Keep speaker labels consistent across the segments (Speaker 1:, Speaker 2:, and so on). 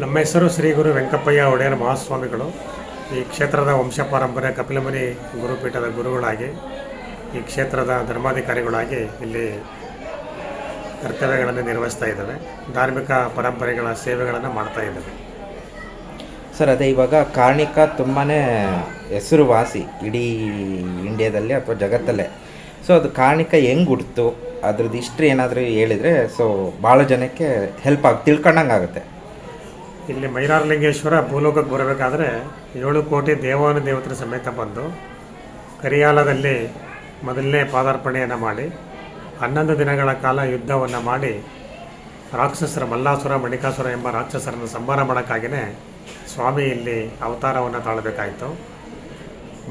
Speaker 1: ನಮ್ಮ ಹೆಸರು ಶ್ರೀ ಗುರು ವೆಂಕಪ್ಪಯ್ಯ ಒಡೆಯರ್ ಮಹಾಸ್ವಾಮಿಗಳು. ಈ ಕ್ಷೇತ್ರದ ವಂಶ ಪರಂಪರೆ ಕಪಿಲಮುನಿ ಗುರುಪೀಠದ ಗುರುಗಳಾಗಿ, ಈ ಕ್ಷೇತ್ರದ ಧರ್ಮಾಧಿಕಾರಿಗಳಾಗಿ ಇಲ್ಲಿ ಕರ್ತವ್ಯಗಳನ್ನು ನಿರ್ವಹಿಸ್ತಾ ಇದ್ದಾವೆ. ಧಾರ್ಮಿಕ ಪರಂಪರೆಗಳ ಸೇವೆಗಳನ್ನು ಮಾಡ್ತಾ ಇದ್ದಾವೆ.
Speaker 2: ಸರ್, ಅದೇ ಇವಾಗ ಕಾರ್ಣಿಕ ತುಂಬಾ ಹೆಸರುವಾಸಿ ಇಡೀ ಇಂಡಿಯಾದಲ್ಲಿ ಅಥವಾ ಜಗತ್ತಲ್ಲೇ. ಸೊ ಅದು ಕಾರ್ಣಿಕ ಹೆಂಗೆ ಹುಡ್ತು ಅದ್ರದ್ದು ಹಿಸ್ಟ್ರಿ ಏನಾದರೂ ಹೇಳಿದರೆ ಸೊ ಭಾಳ ಜನಕ್ಕೆ ಹೆಲ್ಪ್ ಆಗಿ ತಿಳ್ಕೊಂಡಂಗೆ ಆಗುತ್ತೆ.
Speaker 1: ಇಲ್ಲಿ ಮೈಲಾರಲಿಂಗೇಶ್ವರ ಭೂಲೋಕಕ್ಕೆ ಬರಬೇಕಾದ್ರೆ ಏಳು ಕೋಟಿ ದೇವಾನು ದೇವತರ ಸಮೇತ ಬಂದು ಕರಿಯಾಲದಲ್ಲಿ ಮೊದಲನೇ ಪಾದಾರ್ಪಣೆಯನ್ನು ಮಾಡಿ, ಹನ್ನೊಂದು ದಿನಗಳ ಕಾಲ ಯುದ್ಧವನ್ನು ಮಾಡಿ, ರಾಕ್ಷಸರ ಮಲ್ಲಾಸುರ, ಮಣಿಕಾಸುರ ಎಂಬ ರಾಕ್ಷಸರನ್ನು ಸಂಹಾರ ಮಾಡೋಕ್ಕಾಗಿಯೇ ಸ್ವಾಮಿ ಇಲ್ಲಿ ಅವತಾರವನ್ನು ತಾಳಬೇಕಾಯಿತು.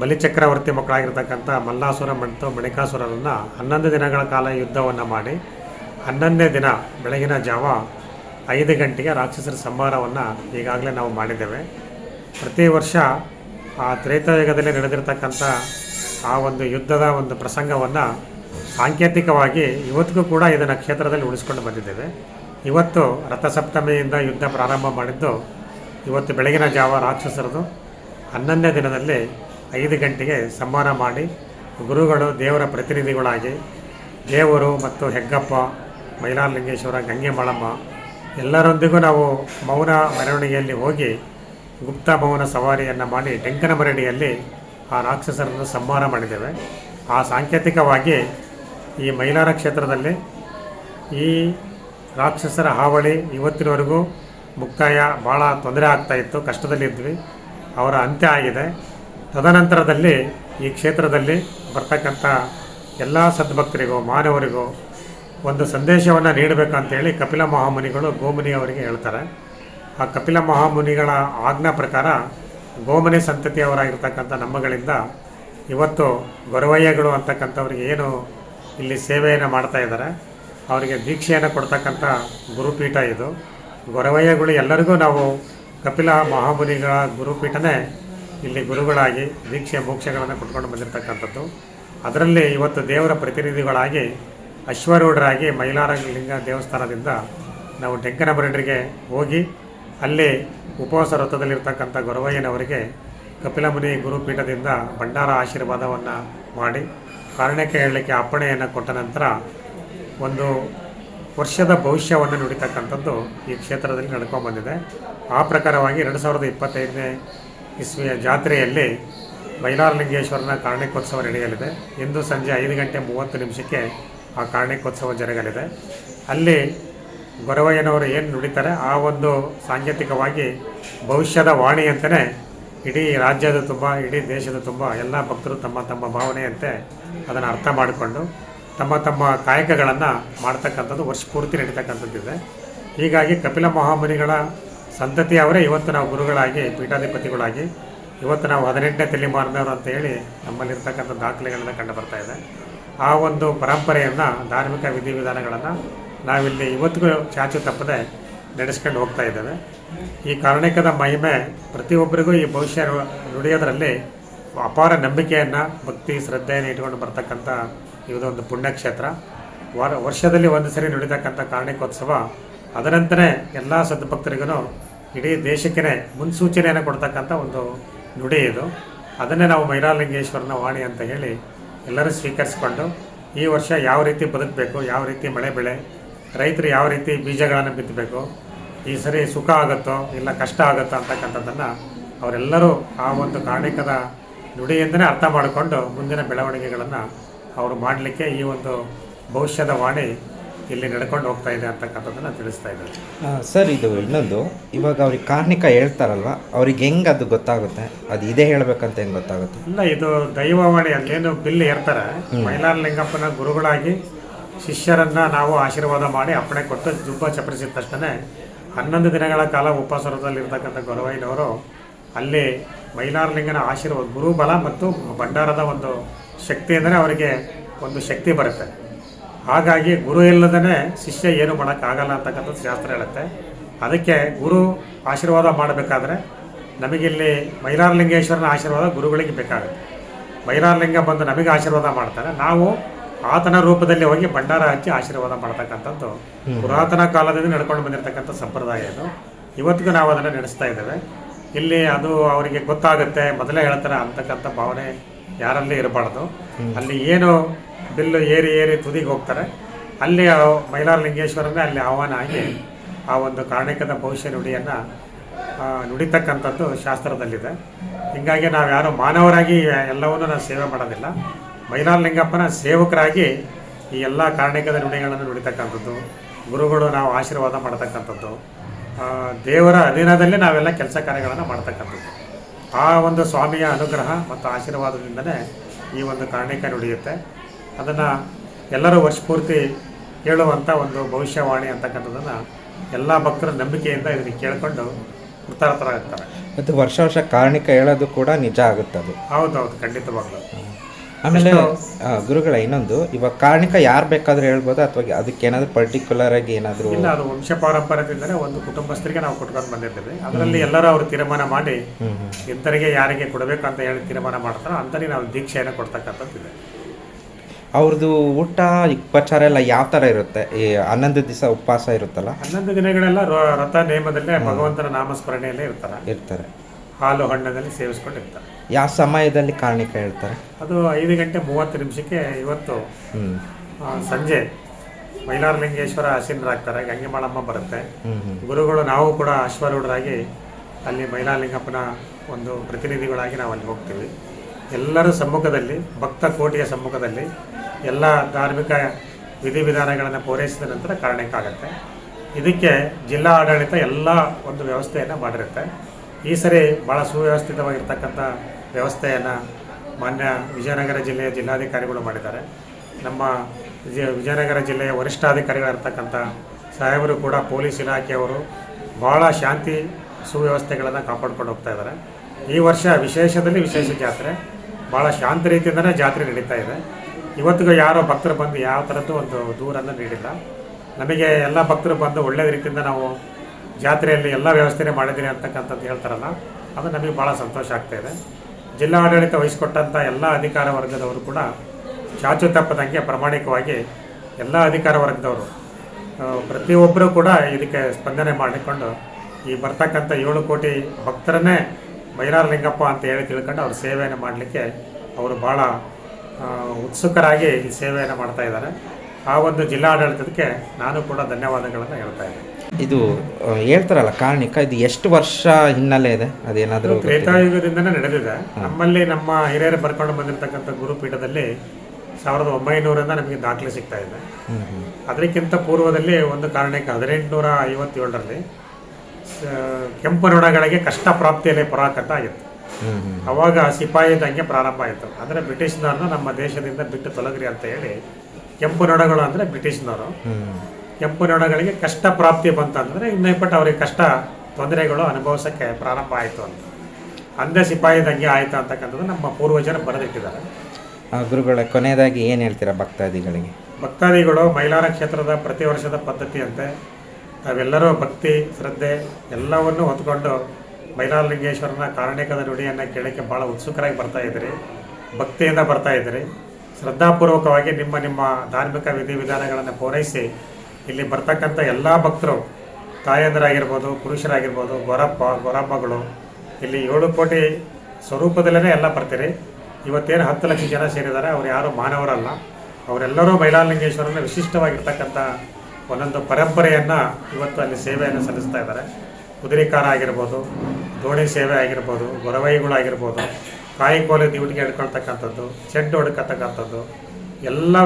Speaker 1: ಬಲಿಚಕ್ರವರ್ತಿ ಮಕ್ಕಳಾಗಿರ್ತಕ್ಕಂಥ ಮಲ್ಲಾಸುರ ಮತ್ತು ಮಣಿಕಾಸುರನನ್ನು ಹನ್ನೊಂದು ದಿನಗಳ ಕಾಲ ಯುದ್ಧವನ್ನು ಮಾಡಿ ಹನ್ನೊಂದನೇ ದಿನ ಬೆಳಗಿನ ಜಾವ ಐದು ಗಂಟೆಗೆ ರಾಕ್ಷಸರ ಸಂಹಾರವನ್ನು ಈಗಾಗಲೇ ನಾವು ಮಾಡಿದ್ದೇವೆ. ಪ್ರತಿ ವರ್ಷ ಆ ತ್ರೇತಾಯುಗದಲ್ಲಿ ನಡೆದಿರ್ತಕ್ಕಂಥ ಆ ಒಂದು ಯುದ್ಧದ ಒಂದು ಪ್ರಸಂಗವನ್ನು ಸಾಂಕೇತಿಕವಾಗಿ ಇವತ್ತಿಗೂ ಕೂಡ ಇದನ್ನು ಕ್ಷೇತ್ರದಲ್ಲಿ ಉಳಿಸ್ಕೊಂಡು ಬಂದಿದ್ದೇವೆ. ಇವತ್ತು ರಥಸಪ್ತಮಿಯಿಂದ ಯುದ್ಧ ಪ್ರಾರಂಭ ಮಾಡಿದ್ದು ಇವತ್ತು ಬೆಳಗಿನ ಜಾವ ರಾಕ್ಷಸರದು. ಹನ್ನೊಂದನೇ ದಿನದಲ್ಲಿ ಐದು ಗಂಟೆಗೆ ಸಂಹಾರ ಮಾಡಿ ಗುರುಗಳು, ದೇವರ ಪ್ರತಿನಿಧಿಗಳಾಗಿ ದೇವರು ಮತ್ತು ಹೆಗ್ಗಪ್ಪ, ಮೈಲಾರಲಿಂಗೇಶ್ವರ ಗಂಗೆ ಮಳಮ್ಮ ಎಲ್ಲರೊಂದಿಗೂ ನಾವು ಮೌನ ಮೆರವಣಿಗೆಯಲ್ಲಿ ಹೋಗಿ ಗುಪ್ತ ಮೌನ ಸವಾರಿಯನ್ನು ಮಾಡಿ ಟೆಂಕನ ಮರಡಿಯಲ್ಲಿ ಆ ರಾಕ್ಷಸರನ್ನು ಸಂಹಾರ ಮಾಡಿದ್ದೇವೆ. ಆ ಸಾಂಕೇತಿಕವಾಗಿ ಈ ಮೈಲಾರ ಕ್ಷೇತ್ರದಲ್ಲಿ ಈ ರಾಕ್ಷಸರ ಹಾವಳಿ ಇವತ್ತಿನವರೆಗೂ ಮುಕ್ತಾಯ, ಭಾಳ ತೊಂದರೆ ಆಗ್ತಾಯಿತ್ತು ಕಷ್ಟದಲ್ಲಿದ್ವಿ. ಅವರ ಅಂತ್ಯ ಆಗಿದೆ. ತದನಂತರದಲ್ಲಿ ಈ ಕ್ಷೇತ್ರದಲ್ಲಿ ಬರ್ತಕ್ಕಂಥ ಎಲ್ಲ ಸದ್ಭಕ್ತರಿಗೂ, ಮಾನವರಿಗೂ ಒಂದು ಸಂದೇಶವನ್ನು ನೀಡಬೇಕಂತೇಳಿ ಕಪಿಲ ಮಹಾಮುನಿಗಳು ಗೋಮುನಿ ಅವರಿಗೆ ಹೇಳ್ತಾರೆ. ಆ ಕಪಿಲ ಮಹಾಮುನಿಗಳ ಆಜ್ಞಾ ಪ್ರಕಾರ ಗೋಮನಿ ಸಂತತಿಯವರಾಗಿರ್ತಕ್ಕಂಥ ನಮ್ಮಗಳಿಂದ ಇವತ್ತು ಗೊರವಯ್ಯಗಳು ಅಂತಕ್ಕಂಥವ್ರಿಗೆ ಏನು ಇಲ್ಲಿ ಸೇವೆಯನ್ನು ಮಾಡ್ತಾ ಇದ್ದಾರೆ. ಅವರಿಗೆ ದೀಕ್ಷೆಯನ್ನು ಕೊಡ್ತಕ್ಕಂಥ ಗುರುಪೀಠ ಇದು. ಗೊರವಯ್ಯಗಳು ಎಲ್ಲರಿಗೂ ನಾವು ಕಪಿಲ ಮಹಾಮುನಿಗಳ ಗುರುಪೀಠನೇ ಇಲ್ಲಿ ಗುರುಗಳಾಗಿ ದೀಕ್ಷೆ ಮೋಕ್ಷಗಳನ್ನು ಕೊಟ್ಕೊಂಡು ಬಂದಿರತಕ್ಕಂಥದ್ದು. ಅದರಲ್ಲಿ ಇವತ್ತು ದೇವರ ಪ್ರತಿನಿಧಿಗಳಾಗಿ ಅಶ್ವರೂಢರಾಗಿ ಮೈಲಾರಲಿಂಗ ದೇವಸ್ಥಾನದಿಂದ ನಾವು ಡೆಂಕನಬರಡ್ರಿಗೆ ಹೋಗಿ ಅಲ್ಲಿ ಉಪವಾಸ ವೃತ್ತದಲ್ಲಿರ್ತಕ್ಕಂಥ ಗೊರವಯ್ಯನವರಿಗೆ ಕಪಿಲಮುನಿ ಗುರುಪೀಠದಿಂದ ಭಂಡಾರ ಆಶೀರ್ವಾದವನ್ನು ಮಾಡಿ ಕಾರಣಕ್ಕೆ ಹೇಳಲಿಕ್ಕೆ ಅಪ್ಪಣೆಯನ್ನು ಕೊಟ್ಟ ನಂತರ ಒಂದು ವರ್ಷದ ಭವಿಷ್ಯವನ್ನು ನುಡಿತಕ್ಕಂಥದ್ದು ಈ ಕ್ಷೇತ್ರದಲ್ಲಿ ನಡ್ಕೊಂಡು ಬಂದಿದೆ ಆ ಪ್ರಕಾರವಾಗಿ ಎರಡು ಸಾವಿರದ ಇಪ್ಪತ್ತೈದನೇ ಇಸ್ವಿಯ ಜಾತ್ರೆಯಲ್ಲಿ ಬೈಲಾರಲಿಂಗೇಶ್ವರನ ಕಾರ್ಣಿಕೋತ್ಸವ ನಡೆಯಲಿದೆ. ಇಂದು ಸಂಜೆ ಐದು ಗಂಟೆ ಮೂವತ್ತು ನಿಮಿಷಕ್ಕೆ ಆ ಕಾರ್ಣಿಕೋತ್ಸವ ಜರುಗಲಿದೆ. ಅಲ್ಲಿ ಗೊರವಯ್ಯನವರು ಏನು ನುಡಿತಾರೆ? ಆ ಒಂದು ಸಾಂಕೇತಿಕವಾಗಿ ಭವಿಷ್ಯದ ವಾಣಿ ಅಂತಲೇ ಇಡೀ ರಾಜ್ಯದ ತುಂಬ, ಇಡೀ ದೇಶದ ತುಂಬ, ಎಲ್ಲ ಭಕ್ತರು ತಮ್ಮ ತಮ್ಮ ಭಾವನೆಯಂತೆ ಅದನ್ನು ಅರ್ಥ ಮಾಡಿಕೊಂಡು ತಮ್ಮ ತಮ್ಮ ಕಾಯಕಗಳನ್ನು ಮಾಡ್ತಕ್ಕಂಥದ್ದು ವರ್ಷ ಪೂರ್ತಿ ನಡೀತಕ್ಕಂಥದ್ದಿದೆ. ಹೀಗಾಗಿ ಕಪಿಲ ಮಹಾಮುನಿಗಳ ಸಂತತಿಯವರೇ ಇವತ್ತು ನಾವು ಗುರುಗಳಾಗಿ, ಪೀಠಾಧಿಪತಿಗಳಾಗಿ, ಇವತ್ತು ನಾವು ಹದಿನೆಂಟನೇ ತಲೆಮಾರಿನವರು ಅಂತ ಹೇಳಿ ನಮ್ಮಲ್ಲಿರ್ತಕ್ಕಂಥ ದಾಖಲೆಗಳನ್ನು ಕಂಡು ಬರ್ತಾ ಇದೆ. ಆ ಒಂದು ಪರಂಪರೆಯನ್ನು, ಧಾರ್ಮಿಕ ವಿಧಿವಿಧಾನಗಳನ್ನು ನಾವಿಲ್ಲಿ ಇವತ್ತಿಗೂ ಚಾಚು ತಪ್ಪದೆ ನಡೆಸ್ಕೊಂಡು ಹೋಗ್ತಾ ಇದ್ದೇವೆ. ಈ ಕಾರಣಿಕದ ಮಹಿಮೆ ಪ್ರತಿಯೊಬ್ಬರಿಗೂ ಈ ಭವಿಷ್ಯ ನುಡಿಯೋದರಲ್ಲಿ ಅಪಾರ ನಂಬಿಕೆಯನ್ನು, ಭಕ್ತಿ, ಶ್ರದ್ಧೆಯನ್ನು ಇಟ್ಕೊಂಡು ಬರ್ತಕ್ಕಂಥ ಇದೊಂದು ಪುಣ್ಯಕ್ಷೇತ್ರ. ವಾರ, ವರ್ಷದಲ್ಲಿ ಒಂದು ಸರಿ ನುಡಿತಕ್ಕಂಥ ಕಾರಣಿಕೋತ್ಸವ ಅದರಂತೆಯೇ ಎಲ್ಲ ಸದ್ಭಕ್ತರಿಗೂ ಇಡೀ ದೇಶಕ್ಕೇ ಮುನ್ಸೂಚನೆಯನ್ನು ಕೊಡ್ತಕ್ಕಂಥ ಒಂದು ನುಡಿ ಇದು. ಅದನ್ನೇ ನಾವು ಮೈರಾಲಿಂಗೇಶ್ವರನ ವಾಣಿ ಅಂತ ಹೇಳಿ ಎಲ್ಲರೂ ಸ್ವೀಕರಿಸಿಕೊಂಡು ಈ ವರ್ಷ ಯಾವ ರೀತಿ ಬದುಕಬೇಕು, ಯಾವ ರೀತಿ ಮಳೆ ಬೆಳೆ, ರೈತರು ಯಾವ ರೀತಿ ಬೀಜಗಳನ್ನು ಬಿತ್ತಬೇಕು, ಈ ಸರಿ ಸುಖ ಆಗುತ್ತೋ ಇಲ್ಲ ಕಷ್ಟ ಆಗುತ್ತೋ ಅಂತಕ್ಕಂಥದ್ದನ್ನು ಅವರೆಲ್ಲರೂ ಆ ಒಂದು ಕಾರ್ಣಿಕದ ನುಡಿಯಿಂದನೇ ಅರ್ಥ ಮಾಡಿಕೊಂಡು ಮುಂದಿನ ಬೆಳವಣಿಗೆಗಳನ್ನು ಅವರು ಮಾಡಲಿಕ್ಕೆ ಈ ಒಂದು ಭವಿಷ್ಯದ ವಾಣಿ ಇಲ್ಲಿ ನಡ್ಕೊಂಡು ಹೋಗ್ತಾ ಇದೆ ಅಂತಕ್ಕಂಥದ್ದನ್ನು ತಿಳಿಸ್ತಾ ಇದ್ದಾರೆ
Speaker 2: ಸರ್ ಇದು ಇನ್ನೊಂದು. ಇವಾಗ ಅವ್ರಿಗೆ ಕಾರ್ಣಿಕ ಹೇಳ್ತಾರಲ್ವ ಅವ್ರಿಗೆ ಹೆಂಗೆ ಅದು ಗೊತ್ತಾಗುತ್ತೆ? ಅದು ಇದೇ ಹೇಳ್ಬೇಕಂತ ಹೆಂಗ್ ಗೊತ್ತಾಗುತ್ತೆ?
Speaker 1: ಇಲ್ಲ ಇದು ದೈವವಾಣಿ ಅಲ್ಲೇನು ಬಿಲ್ ಏರ್ತಾರೆ. ಮೈಲಾರಲಿಂಗಪ್ಪನ ಗುರುಗಳಾಗಿ ಶಿಷ್ಯರನ್ನ ನಾವು ಆಶೀರ್ವಾದ ಮಾಡಿ ಅಪ್ಪಣೆ ಕೊಟ್ಟು ಜುಬ್ಬ ಚಪ್ಪರಿಸಿದ ತಕ್ಷಣ ಹನ್ನೊಂದು ದಿನಗಳ ಕಾಲ ಉಪಸರದಲ್ಲಿರ್ತಕ್ಕಂಥ ಗೊರವೈನವರು ಅಲ್ಲಿ ಮೈಲಾರಲಿಂಗನ ಆಶೀರ್ವಾದ ಗುರುಬಲ ಮತ್ತು ಭಂಡಾರದ ಒಂದು ಶಕ್ತಿ ಅಂದರೆ ಅವರಿಗೆ ಒಂದು ಶಕ್ತಿ ಬರುತ್ತೆ. ಹಾಗಾಗಿ ಗುರು ಇಲ್ಲದೇ ಶಿಷ್ಯ ಏನು ಮಾಡೋಕ್ಕಾಗಲ್ಲ ಅಂತಕ್ಕಂಥದ್ದು ಶಾಸ್ತ್ರ ಹೇಳುತ್ತೆ. ಅದಕ್ಕೆ ಗುರು ಆಶೀರ್ವಾದ ಮಾಡಬೇಕಾದ್ರೆ ನಮಗಿಲ್ಲಿ ಮೈಲಾರಲಿಂಗೇಶ್ವರನ ಆಶೀರ್ವಾದ ಗುರುಗಳಿಗೆ ಬೇಕಾಗುತ್ತೆ. ಮೈಲಾರಲಿಂಗ ಬಂದು ನಮಗೆ ಆಶೀರ್ವಾದ ಮಾಡ್ತಾರೆ. ನಾವು ಆತನ ರೂಪದಲ್ಲಿ ಹೋಗಿ ಭಂಡಾರ ಹಚ್ಚಿ ಆಶೀರ್ವಾದ ಮಾಡ್ತಕ್ಕಂಥದ್ದು ಪುರಾತನ ಕಾಲದಿಂದ ನಡ್ಕೊಂಡು ಬಂದಿರತಕ್ಕಂಥ ಸಂಪ್ರದಾಯ ಇದು. ಇವತ್ತಿಗೂ ನಾವು ಅದನ್ನು ನಡೆಸ್ತಾ ಇದ್ದೇವೆ. ಇಲ್ಲಿ ಅದು ಅವರಿಗೆ ಗೊತ್ತಾಗುತ್ತೆ ಮೊದಲೇ ಹೇಳ್ತಾರೆ ಅಂತಕ್ಕಂಥ ಭಾವನೆ ಯಾರಲ್ಲಿ ಇರಬಾರ್ದು. ಅಲ್ಲಿ ಏನು ಬಿಲ್ಲು ಏರಿ ಏರಿ ತುದಿಗೆ ಹೋಗ್ತಾರೆ. ಅಲ್ಲಿ ಮೈಲಾರ ಲಿಂಗೇಶ್ವರನೇ ಅಲ್ಲಿ ಆಹ್ವಾನ ಆಗಿ ಆ ಒಂದು ಕಾರಣಿಕದ ಭವಿಷ್ಯ ನುಡಿಯನ್ನು ನುಡಿತಕ್ಕಂಥದ್ದು ಶಾಸ್ತ್ರದಲ್ಲಿದೆ. ಹೀಗಾಗಿ ನಾವು ಯಾರು ಮಾನವರಾಗಿ ಎಲ್ಲವನ್ನೂ ನಾವು ಸೇವೆ ಮಾಡೋದಿಲ್ಲ. ಮೈಲಾರಲಿಂಗಪ್ಪನ ಸೇವಕರಾಗಿ ಈ ಎಲ್ಲ ಕಾರಣಿಕದ ನುಡಿಗಳನ್ನು ನುಡಿತಕ್ಕಂಥದ್ದು ಗುರುಗಳು ನಾವು ಆಶೀರ್ವಾದ ಮಾಡತಕ್ಕಂಥದ್ದು ದೇವರ ಅಧೀನದಲ್ಲಿ ನಾವೆಲ್ಲ ಕೆಲಸ ಕಾರ್ಯಗಳನ್ನು ಮಾಡ್ತಕ್ಕಂಥದ್ದು. ಆ ಒಂದು ಸ್ವಾಮಿಯ ಅನುಗ್ರಹ ಮತ್ತು ಆಶೀರ್ವಾದದಿಂದಲೇ ಈ ಒಂದು ಕಾರಣಿಕ ನುಡಿಯುತ್ತೆ. ಅದನ್ನು ಎಲ್ಲರೂ ವರ್ಷ ಪೂರ್ತಿ ಹೇಳುವಂಥ ಒಂದು ಭವಿಷ್ಯವಾಣಿ ಅಂತಕ್ಕಂಥದ್ದನ್ನು ಎಲ್ಲ ಭಕ್ತರ ನಂಬಿಕೆಯಿಂದ ಇದನ್ನು ಕೇಳಿಕೊಂಡು ಕೃತಾರ್ಥರಾಗ್ತಾರೆ.
Speaker 2: ಮತ್ತು ವರ್ಷ ವರ್ಷ ಕಾರಣಿಕ ಹೇಳೋದು ಕೂಡ ನಿಜ ಆಗುತ್ತೆ ಅದು.
Speaker 1: ಹೌದೌದು ಖಂಡಿತವಾಗ್ಲೂ.
Speaker 2: ಆಮೇಲೆ ಗುರುಗಳ ಇನ್ನೊಂದು. ಇವಾಗ ಕಾರಣಿಕ ಯಾರು ಬೇಕಾದ್ರೂ ಹೇಳ್ಬೋದು ಅಥವಾ ಅದಕ್ಕೆ ಏನಾದರೂ ಪರ್ಟಿಕ್ಯುಲರ್ ಆಗಿ ಏನಾದರೂ
Speaker 1: ಇಲ್ಲ ಅದು ವಂಶ ಪಾರಂಪರ್ಯದಿಂದಲೇ ಒಂದು ಕುಟುಂಬಸ್ಥರಿಗೆ ನಾವು ಕೊಟ್ಕೊಂಡು ಬಂದಿದ್ದೇವೆ. ಅದರಲ್ಲಿ ಎಲ್ಲರೂ ಅವರು ತೀರ್ಮಾನ ಮಾಡಿ. ಇಂಥರಿಗೆ ಯಾರಿಗೆ ಕೊಡಬೇಕು ಅಂತ ಹೇಳಿ ತೀರ್ಮಾನ ಮಾಡ್ತಾರೋ ಅಂಥರಿಗೆ ನಾವು ದೀಕ್ಷೆಯನ್ನು ಕೊಡ್ತಕ್ಕಂಥದ್ದಿದೆ
Speaker 2: ಅವ್ರದ್ದು ಊಟ ಉಪಚಾರ ಎಲ್ಲ ಯಾವ ಥರ ಇರುತ್ತೆ? ಈ ಹನ್ನೊಂದು ದಿವಸ ಉಪವಾಸ ಇರುತ್ತಲ್ಲ?
Speaker 1: ಹನ್ನೊಂದು ದಿನಗಳೆಲ್ಲ ರಥ ನೇಮದಲ್ಲೇ ಭಗವಂತನ ನಾಮಸ್ಮರಣೆಯಲ್ಲೇ ಇರ್ತಾರೆ.
Speaker 2: ಇರ್ತಾರೆ.
Speaker 1: ಹಾಲು ಹಣ್ಣದಲ್ಲಿ ಸೇವಿಸ್ಕೊಂಡಿರ್ತಾರೆ.
Speaker 2: ಯಾವ ಸಮಯದಲ್ಲಿ ಕಾರಣಿಕ ಹೇಳ್ತಾರೆ?
Speaker 1: ಅದು ಐದು ಗಂಟೆ ಮೂವತ್ತು ನಿಮಿಷಕ್ಕೆ ಇವತ್ತು
Speaker 2: ಸಂಜೆ
Speaker 1: ಮೈಲಾರ ಸಂಜೆ ಮೈಲಾರಲಿಂಗೇಶ್ವರ ಆಸೀನರಾಗ್ತಾರೆ ಗಂಗೆಮಾಳಮ್ಮ ಬರುತ್ತೆ. ಗುರುಗಳು ನಾವು ಕೂಡ ಅಶ್ವರೂಢರಾಗಿ ಅಲ್ಲಿ ಮೈಲಾರಲಿಂಗಪ್ಪನ ಒಂದು ಪ್ರತಿನಿಧಿಗಳಾಗಿ ನಾವು ಅಲ್ಲಿ ಹೋಗ್ತೀವಿ. ಎಲ್ಲರ ಸಮ್ಮುಖದಲ್ಲಿ ಭಕ್ತ ಕೋಟಿಯ ಸಮ್ಮುಖದಲ್ಲಿ ಎಲ್ಲ ಧಾರ್ಮಿಕ ವಿಧಿವಿಧಾನಗಳನ್ನು ಪೂರೈಸಿದ ನಂತರ ಕಾರಣಕ್ಕಾಗತ್ತೆ. ಇದಕ್ಕೆ ಜಿಲ್ಲಾ ಆಡಳಿತ ಎಲ್ಲ ಒಂದು ವ್ಯವಸ್ಥೆಯನ್ನು ಮಾಡಿರುತ್ತೆ. ಈ ಸರಿ ಭಾಳ ಸುವ್ಯವಸ್ಥಿತವಾಗಿರ್ತಕ್ಕಂಥ ವ್ಯವಸ್ಥೆಯನ್ನು ಮಾನ್ಯ ವಿಜಯನಗರ ಜಿಲ್ಲೆಯ ಜಿಲ್ಲಾಧಿಕಾರಿಗಳು ಮಾಡಿದ್ದಾರೆ. ನಮ್ಮ ವಿಜಯ, ವಿಜಯನಗರ ಜಿಲ್ಲೆಯ ವರಿಷ್ಠಾಧಿಕಾರಿಗಳಿರ್ತಕ್ಕಂಥ ಸಾಹೇಬರು ಕೂಡ ಪೊಲೀಸ್ ಇಲಾಖೆಯವರು ಭಾಳ ಶಾಂತಿ ಸುವ್ಯವಸ್ಥೆಗಳನ್ನು ಕಾಪಾಡ್ಕೊಂಡು ಹೋಗ್ತಾ ಇದ್ದಾರೆ. ಈ ವರ್ಷ ವಿಶೇಷದಲ್ಲಿ ವಿಶೇಷ ಜಾತ್ರೆ. ಭಾಳ ಶಾಂತ ರೀತಿಯಿಂದನೇ ಜಾತ್ರೆ ನಡೀತಾ ಇದೆ. ಇವತ್ತಿಗೂ ಯಾರೋ ಭಕ್ತರು ಬಂದು ಯಾವ ಥರದ್ದು ಒಂದು ದೂರನ್ನು ನೀಡಿಲ್ಲ. ನಮಗೆ ಎಲ್ಲ ಭಕ್ತರು ಬಂದು ಒಳ್ಳೆಯ ರೀತಿಯಿಂದ ನಾವು ಜಾತ್ರೆಯಲ್ಲಿ ಎಲ್ಲ ವ್ಯವಸ್ಥೆನೇ ಮಾಡಿದ್ದೀನಿ ಅಂತಕ್ಕಂಥದ್ದು ಹೇಳ್ತಾರಲ್ಲ, ಅದು ನಮಗೆ ಭಾಳ ಸಂತೋಷ ಆಗ್ತಾ ಇದೆ. ಜಿಲ್ಲಾಡಳಿತ ವಹಿಸಿಕೊಟ್ಟಂಥ ಎಲ್ಲ ಅಧಿಕಾರ ವರ್ಗದವರು ಕೂಡ ಚಾಚು ತಪ್ಪದಂಗೆ ಪ್ರಾಮಾಣಿಕವಾಗಿ ಎಲ್ಲ ಅಧಿಕಾರ ವರ್ಗದವರು ಪ್ರತಿಯೊಬ್ಬರೂ ಕೂಡ ಇದಕ್ಕೆ ಸ್ಪಂದನೆ ಮಾಡಿಕೊಂಡು ಈ ಬರ್ತಕ್ಕಂಥ ಏಳು ಕೋಟಿ ಭಕ್ತರನ್ನೇ ಮೈಲಾರಲಿಂಗಪ್ಪ ಅಂತ ಹೇಳಿ ತಿಳ್ಕೊಂಡು ಅವ್ರ ಸೇವೆಯನ್ನು ಮಾಡಲಿಕ್ಕೆ ಅವರು ಭಾಳ ಉತ್ಸುಕರಾಗಿ ಈ ಸೇವೆಯನ್ನು ಮಾಡ್ತಾ ಇದ್ದಾರೆ. ಆ ಒಂದು ಜಿಲ್ಲಾಡಳಿತಕ್ಕೆ ನಾನು ಕೂಡ ಧನ್ಯವಾದಗಳನ್ನು ಹೇಳ್ತಾ ಇದ್ದೀನಿ.
Speaker 2: ಇದು ಹೇಳ್ತಾರಲ್ಲ ಕಾರಣಿಕ ಇದು ಎಷ್ಟು ವರ್ಷ ಹಿನ್ನೆಲೆ ಇದೆ? ಅದೇನಾದರೂ
Speaker 1: ತ್ರೇತಾಯುಗದಿಂದನೇ ನಡೆದಿದೆ. ನಮ್ಮಲ್ಲಿ ನಮ್ಮ ಹಿರಿಯರು ಬರ್ಕೊಂಡು ಬಂದಿರತಕ್ಕಂಥ ಗುರುಪೀಠದಲ್ಲಿ ಸಾವಿರದ ಒಂಬೈನೂರಿಂದ ನಮಗೆ ದಾಖಲೆ ಸಿಗ್ತಾ ಇದೆ. ಅದಕ್ಕಿಂತ ಪೂರ್ವದಲ್ಲಿ ಒಂದು ಕಾರಣಕ್ಕೆ ಹದಿನೆಂಟುನೂರ ಐವತ್ತೇಳರಲ್ಲಿ ಕೆಂಪು ನೊಣಗಳಿಗೆ ಕಷ್ಟ ಪ್ರಾಪ್ತಿಯಲ್ಲಿ ಪರಾಕಟ ಆಗಿತ್ತು. ಅವಾಗ ಸಿಪಾಯಿ ದಂಗೆ ಪ್ರಾರಂಭ ಆಯಿತು. ಅಂದರೆ ಬ್ರಿಟಿಷ್ನವ್ರನ್ನ ನಮ್ಮ ದೇಶದಿಂದ ಬಿಟ್ಟು ತೊಲಗ್ರಿ ಅಂತ ಹೇಳಿ ಕೆಂಪು ನೊಣಗಳು ಅಂದರೆ ಬ್ರಿಟಿಷ್ನವರು. ಕೆಂಪು ನೊಣಗಳಿಗೆ ಕಷ್ಟ ಪ್ರಾಪ್ತಿ ಬಂತಂದರೆ ಇನ್ನೇಪಟ್ಟು ಅವರಿಗೆ ಕಷ್ಟ ತೊಂದರೆಗಳು ಅನುಭವಿಸೋಕ್ಕೆ ಪ್ರಾರಂಭ ಆಯಿತು ಅಂತ. ಅಂದೇ ಸಿಪಾಯಿ ದಂಗೆ ಆಯಿತು ಅಂತಕ್ಕಂಥದ್ದು ನಮ್ಮ ಪೂರ್ವಜರು ಬರೆದಿಟ್ಟಿದ್ದಾರೆ.
Speaker 2: ಆ, ಗುರುಗಳ ಕೊನೆಯದಾಗಿ ಏನು ಹೇಳ್ತೀರಾ ಭಕ್ತಾದಿಗಳಿಗೆ?
Speaker 1: ಭಕ್ತಾದಿಗಳು ಮೈಲಾರ ಕ್ಷೇತ್ರದ ಪ್ರತಿ ವರ್ಷದ ಪದ್ಧತಿಯಂತೆ ತಾವೆಲ್ಲರೂ ಭಕ್ತಿ ಶ್ರದ್ಧೆ ಎಲ್ಲವನ್ನು ಹೊತ್ಕೊಂಡು ಮೈಲಾರಲಿಂಗೇಶ್ವರನ ಕಾರಣಿಕದ ನುಡಿಯನ್ನು ಕೇಳೋಕ್ಕೆ ಭಾಳ ಉತ್ಸುಕರಾಗಿ ಬರ್ತಾ ಇದ್ದೀರಿ. ಭಕ್ತಿಯಿಂದ ಬರ್ತಾ ಇದ್ದೀರಿ. ಶ್ರದ್ಧಾಪೂರ್ವಕವಾಗಿ ನಿಮ್ಮ ನಿಮ್ಮ ಧಾರ್ಮಿಕ ವಿಧಿವಿಧಾನಗಳನ್ನು ಪೂರೈಸಿ ಇಲ್ಲಿ ಬರ್ತಕ್ಕಂಥ ಎಲ್ಲ ಭಕ್ತರು, ತಾಯಂದರಾಗಿರ್ಬೋದು, ಪುರುಷರಾಗಿರ್ಬೋದು, ಗೊರಪ್ಪ, ಗೊರಮ್ಮಗಳು, ಇಲ್ಲಿ ಏಳು ಕೋಟಿ ಸ್ವರೂಪದಲ್ಲೇ ಎಲ್ಲ ಬರ್ತೀರಿ. ಇವತ್ತೇನು ಹತ್ತು ಲಕ್ಷ ಜನ ಸೇರಿದ್ದಾರೆ, ಅವ್ರು ಯಾರು ಮಾನವರಲ್ಲ. ಅವರೆಲ್ಲರೂ ಮೈಲಾಲಿಂಗೇಶ್ವರನ ವಿಶಿಷ್ಟವಾಗಿರ್ತಕ್ಕಂಥ ಒಂದೊಂದು ಪರಂಪರೆಯನ್ನು ಇವತ್ತು ಅಲ್ಲಿ ಸೇವೆಯನ್ನು ಸಲ್ಲಿಸ್ತಾ ಇದ್ದಾರೆ. ಕುದುರೆಕಾರ ಆಗಿರ್ಬೋದು, ದೋಣಿ ಸೇವೆ ಆಗಿರ್ಬೋದು ಗೊರವೈಗಳಾಗಿರ್ಬೋದು ಕಾಯಿ ಕೋಲೆ ದಿವಟಿಗೆ ಹಿಡ್ಕೊಳ್ತಕ್ಕಂಥದ್ದು ಚೆಡ್ಡು ಹೊಡ್ಕತಕ್ಕಂಥದ್ದು, ಎಲ್ಲ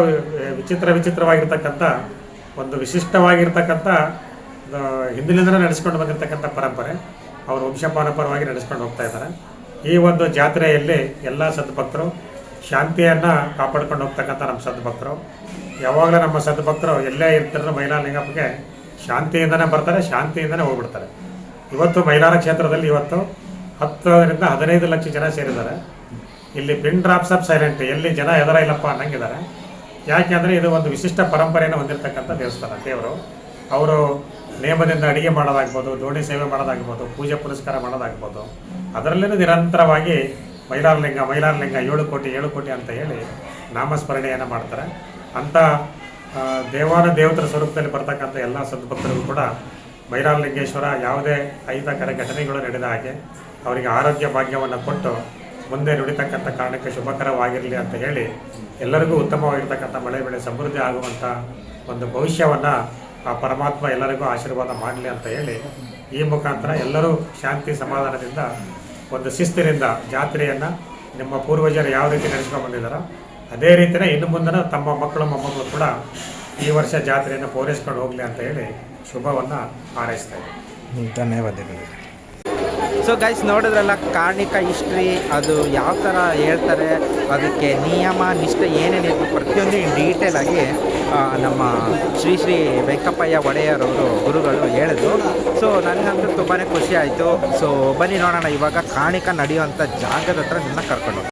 Speaker 1: ವಿಚಿತ್ರ ವಿಚಿತ್ರವಾಗಿರ್ತಕ್ಕಂಥ ಒಂದು ವಿಶಿಷ್ಟವಾಗಿರ್ತಕ್ಕಂಥ ಹಿಂದಿನಿಂದಲೇ ನಡೆಸ್ಕೊಂಡು ಬಂದಿರತಕ್ಕಂಥ ಪರಂಪರೆ. ಅವರು ವಂಶ ಪಾರಂಪರವಾಗಿ ನಡೆಸ್ಕೊಂಡು ಹೋಗ್ತಾ ಇದ್ದಾರೆ. ಈ ಒಂದು ಜಾತ್ರೆಯಲ್ಲಿ ಎಲ್ಲ ಸದ್ಭಕ್ತರು ಶಾಂತಿಯನ್ನು ಕಾಪಾಡ್ಕೊಂಡು ಹೋಗ್ತಕ್ಕಂಥ ನಮ್ಮ ಸದ್ಭಕ್ತರು. ಯಾವಾಗಲೂ ನಮ್ಮ ಸದ್ಭಕ್ತರು ಎಲ್ಲೇ ಇರ್ತಿದ್ರು ಮಹಿಳಾ ನಿಗಮಕ್ಕೆ ಶಾಂತಿಯಿಂದನೇ ಬರ್ತಾರೆ, ಶಾಂತಿಯಿಂದನೇ ಹೋಗ್ಬಿಡ್ತಾರೆ. ಇವತ್ತು ಮೈಲಾರ ಕ್ಷೇತ್ರದಲ್ಲಿ ಇವತ್ತು ಹತ್ತರಿಂದ ಹದಿನೈದು ಲಕ್ಷ ಜನ ಸೇರಿದ್ದಾರೆ. ಇಲ್ಲಿ ಪಿನ್ ಡ್ರಾಪ್ಸ್ ಆಫ್ ಸೈಲೆಂಟ್, ಎಲ್ಲಿ ಜನ ಎದರ ಇಲ್ಲಪ್ಪ ಅನ್ನಂಗಿದ್ದಾರೆ. ಯಾಕೆಂದರೆ ಇದು ಒಂದು ವಿಶಿಷ್ಟ ಪರಂಪರೆಯನ್ನು ಹೊಂದಿರತಕ್ಕಂಥ ದೇವಸ್ಥಾನ. ದೇವರು ಅವರು ನೇಮದಿಂದ ಅಡಿಗೆ ಮಾಡೋದಾಗ್ಬೋದು, ದೋಣಿ ಸೇವೆ ಮಾಡೋದಾಗ್ಬೋದು, ಪೂಜೆ ಪುರಸ್ಕಾರ ಮಾಡೋದಾಗ್ಬೋದು ಅದರಲ್ಲೇ ನಿರಂತರವಾಗಿ ಮೈಲಾರಲಿಂಗ ಮೈಲಾರಲಿಂಗ ಏಳು ಕೋಟಿ ಏಳು ಕೋಟಿ ಅಂತ ಹೇಳಿ ನಾಮಸ್ಮರಣೆಯನ್ನು ಮಾಡ್ತಾರೆ. ಅಂಥ ದೇವಾನ ದೇವತರ ಸ್ವರೂಪದಲ್ಲಿ ಬರ್ತಕ್ಕಂಥ ಎಲ್ಲ ಸದ್ಭಕ್ತರಿಗೂ ಕೂಡ ಮೈಲಾರಲಿಂಗೇಶ್ವರ ಯಾವುದೇ ಅಹಿತಕರ ಘಟನೆಗಳು ನಡೆದ ಹಾಗೆ ಅವರಿಗೆ ಆರೋಗ್ಯ ಭಾಗ್ಯವನ್ನು ಕೊಟ್ಟು ಮುಂದೆ ನುಡಿತಕ್ಕಂಥ ಕಾರಣಕ್ಕೆ ಶುಭಕರವಾಗಿರಲಿ ಅಂತ ಹೇಳಿ ಎಲ್ಲರಿಗೂ ಉತ್ತಮವಾಗಿರ್ತಕ್ಕಂಥ ಮಳೆ ಬೆಳೆ ಸಮೃದ್ಧಿ ಆಗುವಂಥ ಒಂದು ಭವಿಷ್ಯವನ್ನು ಆ ಪರಮಾತ್ಮ ಎಲ್ಲರಿಗೂ ಆಶೀರ್ವಾದ ಮಾಡಲಿ ಅಂತ ಹೇಳಿ ಈ ಮುಖಾಂತರ ಎಲ್ಲರೂ ಶಾಂತಿ ಸಮಾಧಾನದಿಂದ ಒಂದು ಶಿಸ್ತಿನಿಂದ ಜಾತ್ರೆಯನ್ನು ನಿಮ್ಮ ಪೂರ್ವಜರು ಯಾವ ರೀತಿ ನಡೆಸ್ಕೊಂಡು ಬಂದಿದ್ದಾರೋ, ಅದೇ ರೀತಿಯೇ ಇನ್ನು ಮುಂದಿನ ತಮ್ಮ ಮಕ್ಕಳು ಮೊಮ್ಮಕ್ಕಳು ಕೂಡ ಈ ವರ್ಷ ಜಾತ್ರೆಯನ್ನು ಪೂರೈಸ್ಕೊಂಡು ಹೋಗಲಿ ಅಂತ ಹೇಳಿ ಶುಭವನ್ನು ಹಾರೈಸ್ತಾ ಇದ್ದೀನಿ.
Speaker 2: ಧನ್ಯವಾದಗಳು. ಸೊ ಗೈಸ್ ನೋಡಿದ್ರಲ್ಲ, ಕಾರ್ಣಿಕ ಹಿಸ್ಟ್ರಿ ಅದು ಯಾವ ಥರ ಹೇಳ್ತಾರೆ, ಅದಕ್ಕೆ ನಿಯಮ, ನಿಷ್ಠೆ ಏನೇನಿತ್ತು ಪ್ರತಿಯೊಂದು ಡೀಟೇಲ್ ಆಗಿ ನಮ್ಮ ಶ್ರೀ ಶ್ರೀ ವೆಂಕಪ್ಪಯ್ಯ ಒಡೆಯರವರು, ಗುರುಗಳು ಹೇಳಿದ್ರು ಸೊ ನನಗಂತೂ ತುಂಬಾ ಖುಷಿ ಆಯಿತು ಸೊ ಬನ್ನಿ ನೋಡೋಣ ಇವಾಗ ಕಾಣಿಕ ನಡೆಯುವಂಥ ಜಾಗದ ಹತ್ರ ನಿನ್ನ ಕರ್ಕೊಂಡು.